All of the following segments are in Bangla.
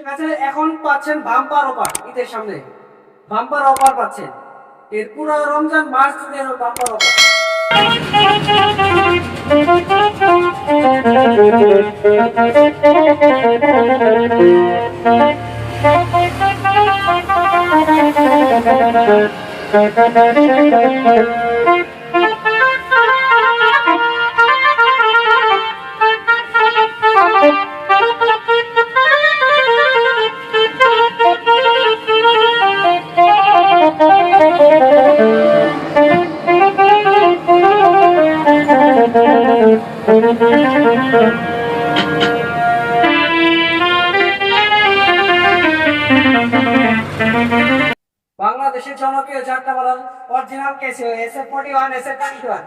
ঠিক আছে, এখন পাচ্ছেন বাম্পার অফার ঈদের সামনে। বাম্পার অফার পাচ্ছেন। এর পুরো রমজান মাস জুড়ে বাম্পার অফার বাংলাদেশের জনপ্রিয় চারটা বলার original KC S F forty one S twenty one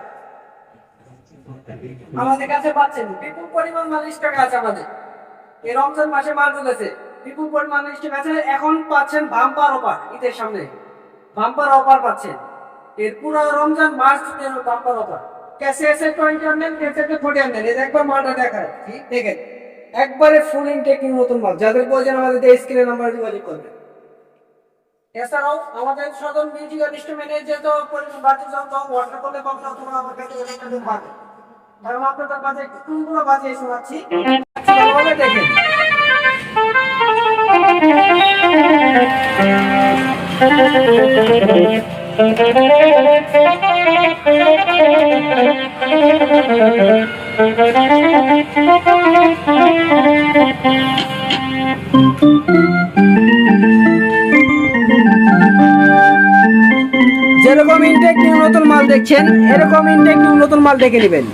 আমাদের কাছে পাচ্ছেন, বিপুল পরিমাণ মাল স্টক আছে আমাদের। এই রমজান মাসে মাল ঢুকেছে, বিপুল পরিমাণ স্টক আছে। এখন পাচ্ছেন বাম্পার অফার ঈদের সামনে। বাম্পার অফার পাচ্ছেন। এর পুরো রমজান মাস বাম্পার অফার ক্যাশে এসে টোয়েন্টি ক্যাশে ফোর্টি নেন এই একবার মালটা দেখেন, একবারে ফুল ইনটেকিং মাল। যাদের প্রয়োজন আমাদের স্ক্রিনে নাম্বার যোগাযোগ করবেন। এছাড়াও আমাদের ইনস্ট্রুমেন্টের যেহেতু পরিমাণ বাজে যন্ত্র অর্ডার করলে পাবেন অথবা আমার কাছে আপনাদের কাছে শোনাচ্ছি। দেখেন। যেরকম ইনটেক নিউ নতুন মাল দেখছেন, এরকম ইনটেক নিউ নতুন মাল দেখে নেবেন।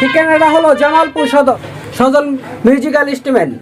ঠিকানাটা হলো জামালপুর সদর সদর মিউজিক্যাল ইনস্ট্রুমেন্ট